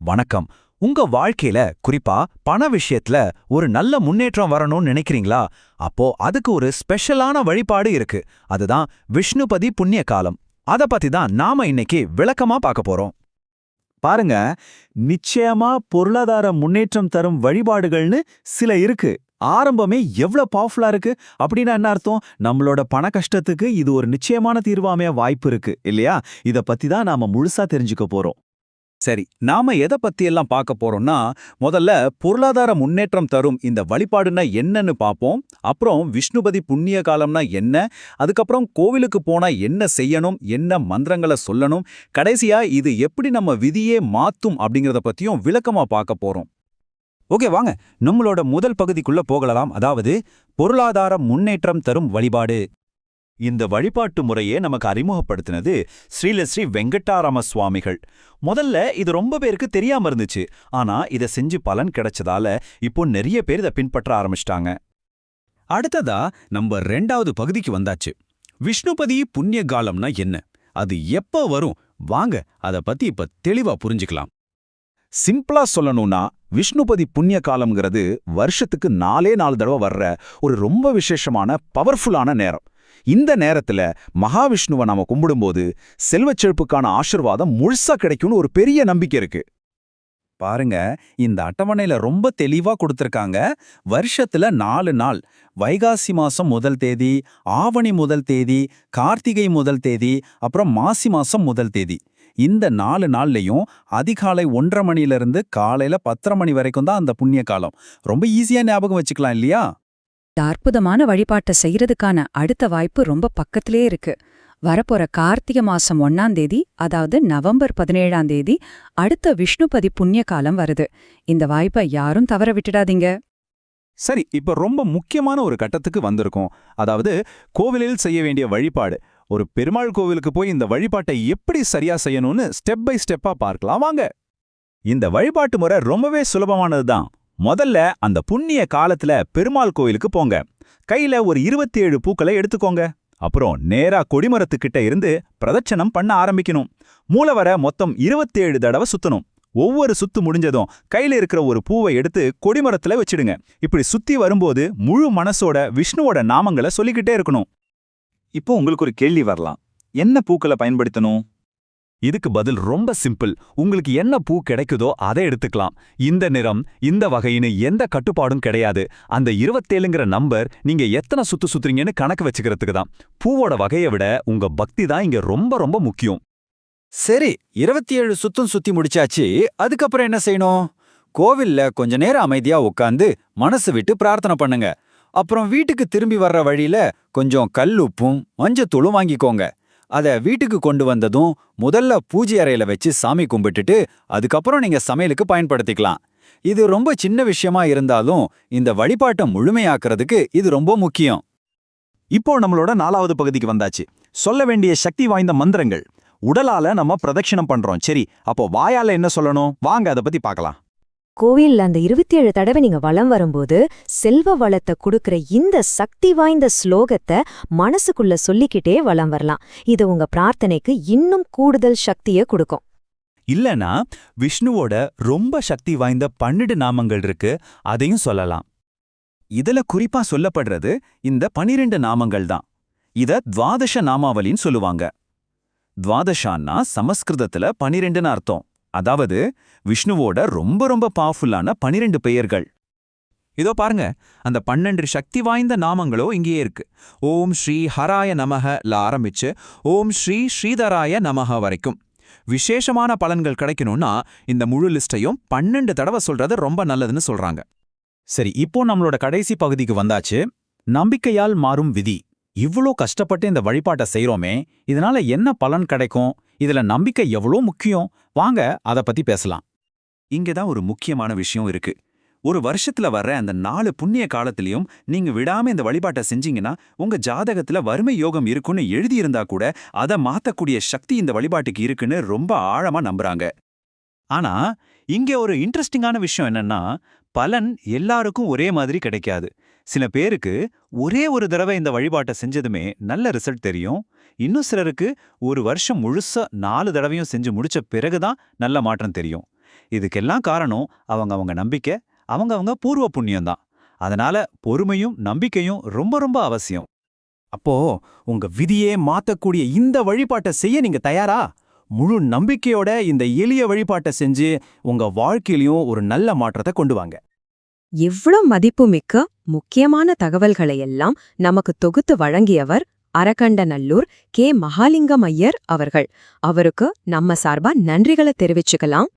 வணக்கம். உங்க வாழ்க்கையில குறிப்பா பண விஷயத்துல ஒரு நல்ல முன்னேற்றம் வரணும்னு நினைக்கிறீங்களா? அப்போ அதுக்கு ஒரு ஸ்பெஷலான வழிபாடு இருக்கு. அதுதான் விஷ்ணுபதி புண்ணிய காலம் அத பத்தி தான் நாம இன்னைக்கு விளக்கமா பார்க்க போறோம். பாருங்க நிச்சயமா பொருளாதார முன்னேற்றம் தரும் வழிபாடுகள்னு சில இருக்கு. ஆரம்பமே எவ்வளவு பவர்ஃபுல்லா இருக்கு அப்படின்னா என்ன அர்த்தம்? நம்மளோட பண கஷ்டத்துக்கு இது ஒரு நிச்சயமான தீர்வாமைய வாய்ப்பு இருக்கு இல்லையா? இத பத்தி தான் நாம முழுசா தெரிஞ்சுக்க போறோம். சரி நாம எதை பத்தி எல்லாம் பார்க்க போறோம்னா முதல்ல பொருளாதார முன்னேற்றம் தரும் இந்த வழிபாடுனா என்னன்னு பார்ப்போம். அப்புறம் விஷ்ணுபதி புண்ணிய காலம்னா என்ன? அதுக்கப்புறம் கோவிலுக்கு போனா என்ன செய்யணும்? என்ன மந்திரங்களை சொல்லணும்? கடைசியா இது எப்படி நம்ம விதியே மாத்தும் அப்படிங்கறத பத்தியும் விளக்கமா பார்க்க போறோம். ஓகே வாங்க. நம்மளோட முதல் பகுதிக்குள்ள போகலாம். அதாவது பொருளாதார முன்னேற்றம் தரும் வழிபாடு. இந்த வழிபாட்டு முறையே நமக்கு அறிமுகப்படுத்தினது ஸ்ரீலஸ்ரீ வெங்கட்டாராம சுவாமிகள் முதல்ல இது ரொம்ப பேருக்கு தெரியாம இருந்துச்சு. ஆனா இத செஞ்சு பலன் கிடைச்சதால இப்போ நிறைய பேர் இதை பின்பற்ற ஆரம்பிச்சிட்டாங்க. அடுத்ததா நம்ம ரெண்டாவது பகுதிக்கு வந்தாச்சு. விஷ்ணுபதி புண்ணிய காலம்னா என்ன? அது எப்ப வரும்? வாங்க அத பத்தி இப்ப தெளிவா புரிஞ்சுக்கலாம். சிம்பிளா சொல்லணும்னா விஷ்ணுபதி புண்ணிய காலம்ங்கிறது வருஷத்துக்கு நாலே நாலு தடவை வர்ற ஒரு ரொம்ப விசேஷமான பவர்ஃபுல்லான நேரம். இந்த நேரத்துல மகாவிஷ்ணுவை நாம கும்பிடும்போது செல்வச் செழிப்புக்கான ஆசிர்வாதம் முழுசா கிடைக்கும்னு ஒரு பெரிய நம்பிக்கை இருக்கு. பாருங்க இந்த அட்டவணையில ரொம்ப தெளிவா கொடுத்திருக்காங்க. வருஷத்துல நாலு நாள். வைகாசி மாசம் முதல் தேதி ஆவணி முதல் தேதி கார்த்திகை முதல் தேதி அப்புறம் மாசி மாசம் முதல் தேதி. இந்த நாலு நாள்லயும் அதிகாலை ஒன்றரை மணியிலிருந்து காலையில பத்தரை மணி வரைக்கும் தான் அந்த புண்ணிய காலம் ரொம்ப ஈஸியா ஞாபகம் வச்சுக்கலாம் இல்லையா? இந்த அற்புதமான வழிபாட்டை செய்யறதுக்கான அடுத்த வாய்ப்பு ரொம்ப பக்கத்திலே இருக்கு. வரப்போற கார்த்திகை மாசம் ஒன்னாம் தேதி அதாவது நவம்பர் பதினேழாம் தேதி அடுத்த விஷ்ணுபதி புண்ணிய காலம் வருது. இந்த வாய்ப்பை யாரும் தவற விட்டுடாதீங்க. சரி இப்ப ரொம்ப முக்கியமான ஒரு கட்டத்துக்கு வந்திருக்கோம். அதாவது கோவிலில் செய்ய வேண்டிய வழிபாடு. ஒரு பெருமாள் கோவிலுக்கு போய் இந்த வழிபாட்டை எப்படி சரியா செய்யணும்னு ஸ்டெப் பை ஸ்டெப்பா பார்க்கலாம். வாங்க. இந்த வழிபாட்டு முறை ரொம்பவே சுலபமானதுதான். முதல்ல அந்த புண்ணிய காலத்துல பெருமாள் கோயிலுக்கு போங்க. கையில ஒரு 27 பூக்களை எடுத்துக்கோங்க. அப்புறம் நேரா கொடிமரத்துக்கிட்ட இருந்து பிரதட்சணம் பண்ண ஆரம்பிக்கணும். மூலவர மொத்தம் 27 தடவை சுத்தணும். ஒவ்வொரு சுத்து முடிஞ்சதும் கையில இருக்கிற ஒரு பூவை எடுத்து கொடிமரத்துல வச்சிடுங்க. இப்படி சுத்தி வரும்போது முழு மனசோட விஷ்ணுவோட நாமங்களை சொல்லிக்கிட்டே இருக்கணும். இப்போ உங்களுக்கு ஒரு கேள்வி வரலாம். என்ன பூக்களை பயன்படுத்தணும்? இதுக்கு பதில் ரொம்ப சிம்பிள். உங்களுக்கு என்ன பூ கிடைக்குதோ அதை எடுத்துக்கலாம். இந்த நிறம் இந்த வகைன்னு எந்த கட்டுப்பாடும் கிடையாது. அந்த இருபத்தேழுங்கிற நம்பர் நீங்க எத்தனை சுத்து சுத்துறீங்கன்னு கணக்கு வச்சுக்கிறதுக்கு தான். பூவோட வகையை விட உங்க பக்தி தான் இங்க ரொம்ப ரொம்ப முக்கியம். சரி இருபத்தி ஏழு சுத்தம் சுத்தி முடிச்சாச்சு. அதுக்கப்புறம் என்ன செய்யணும்? கோவில்ல கொஞ்ச நேரம் அமைதியா உட்காந்து மனசு விட்டு பிரார்த்தனை பண்ணுங்க. அப்புறம் வீட்டுக்கு திரும்பி வர்ற வழியில கொஞ்சம் கல் உப்பும் மஞ்சத்தூளும் வாங்கிக்கோங்க. அத வீட்டுக்கு கொண்டு வந்ததும் முதல்ல பூஜை அறையில வச்சு சாமி கும்பிட்டுட்டு அதுக்கப்புறம் நீங்க சமையலுக்கு பயன்படுத்திக்கலாம். இது ரொம்ப சின்ன விஷயமா இருந்தாலும் இந்த வழிபாட்டை முழுமையாக்குறதுக்கு இது ரொம்ப முக்கியம். இப்போ நம்மளோட நாலாவது பகுதிக்கு வந்தாச்சு. சொல்ல வேண்டிய சக்தி வாய்ந்த மந்திரங்கள். உடலால நம்ம பிரதட்சணம் பண்றோம். சரி அப்போ வாயால என்ன சொல்லணும்? வாங்க அதை பத்தி பார்க்கலாம். கோவில்ல அந்த இருபத்தி ஏழு தடவை நீங்க வலம் வரும்போது செல்வ வளத்தை கொடுக்கற இந்த சக்தி வாய்ந்த ஸ்லோகத்தை மனசுக்குள்ள சொல்லிக்கிட்டே வலம் வரலாம். இது உங்க பிரார்த்தனைக்கு இன்னும் கூடுதல் சக்தியை கொடுக்கும். இல்லனா விஷ்ணுவோட ரொம்ப சக்தி வாய்ந்த பன்னெண்டு நாமங்கள் இருக்கு அதையும் சொல்லலாம். இதுல குறிப்பா சொல்லப்படுறது இந்த பனிரெண்டு நாமங்கள் தான். இத துவாதச நாமாவலின்னு சொல்லுவாங்க. துவாதஷான்னா சமஸ்கிருதத்துல பனிரெண்டுன்னு அர்த்தம். அதாவது விஷ்ணுவோட ரொம்ப ரொம்ப பவர்ஃபுல்லான பனிரெண்டு பெயர்கள். இதோ பாருங்க அந்த பன்னெண்டு சக்தி வாய்ந்த நாமங்களோ இங்கேயே இருக்கு. ஓம் ஸ்ரீ ஹராய நமக ல ஆரம்பிச்சு ஓம் ஸ்ரீ ஸ்ரீதராய நமக வரைக்கும். விசேஷமான பலன்கள் கிடைக்கணும்னா இந்த முழு லிஸ்டையும் பன்னெண்டு தடவை சொல்றது ரொம்ப நல்லதுன்னு சொல்றாங்க. சரி இப்போ நம்மளோட கடைசி பகுதிக்கு வந்தாச்சு. நம்பிக்கையால் மாறும் விதி. இவ்ளோ கஷ்டப்பட்டு இந்த வழிபாட்டை செய்றோமே இதனால என்ன பலன் கிடைக்கும்? இதுல நம்பிக்கை எவ்வளோ முக்கியம்? வாங்க அத பத்தி பேசலாம். இங்க தான் ஒரு முக்கியமான விஷயம் இருக்கு. ஒரு வருஷத்துல வர்ற அந்த நாலு புண்ணிய காலத்திலையும் நீங்க விடாம இந்த வழிபாட்டை செஞ்சீங்கன்னா உங்க ஜாதகத்துல வறுமை யோகம் இருக்குன்னு எழுதியிருந்தா கூட அதை மாத்தக்கூடிய சக்தி இந்த வழிபாட்டுக்கு இருக்குன்னு ரொம்ப ஆழமா நம்புறாங்க. ஆனா இங்க ஒரு இன்ட்ரெஸ்டிங்கான விஷயம் என்னன்னா பலன் எல்லாருக்கும் ஒரே மாதிரி கிடைக்காது. சில பேருக்கு ஒரே ஒரு தடவை இந்த வழிபாட்டை செஞ்சதுமே நல்ல ரிசல்ட் தெரியும். இன்னும் சிலருக்கு ஒரு வருஷம் முழுசா நாலு தடவையும் செஞ்சு முடிச்ச பிறகுதான் நல்ல மாற்றம் தெரியும். இதுக்கெல்லாம் காரணம் அவங்க அவங்க நம்பிக்கை அவங்க அவங்க பூர்வ புண்ணியம்தான் அதனால பொறுமையும் நம்பிக்கையும் ரொம்ப ரொம்ப அவசியம். அப்போ உங்க விதியே மாத்தக்கூடிய இந்த வழிபாட்டை செய்ய நீங்க தயாரா? முழு நம்பிக்கையோட இந்த எளிய வழிபாட்டை செஞ்சு உங்க வாழ்க்கையிலயும் ஒரு நல்ல மாற்றத்தை கொண்டு வாங்க. இவ்ளோ மதிப்புமிக்க முக்கியமான தகவல்களையெல்லாம் நமக்கு தொகுத்து வழங்கியவர் அரக்கண்டநல்லூர் கே. மகாலிங்கம் ஐயர் அவர்கள். அவருக்கு நம்ம சார்பா நன்றிகளை தெரிவிச்சுக்கலாம்.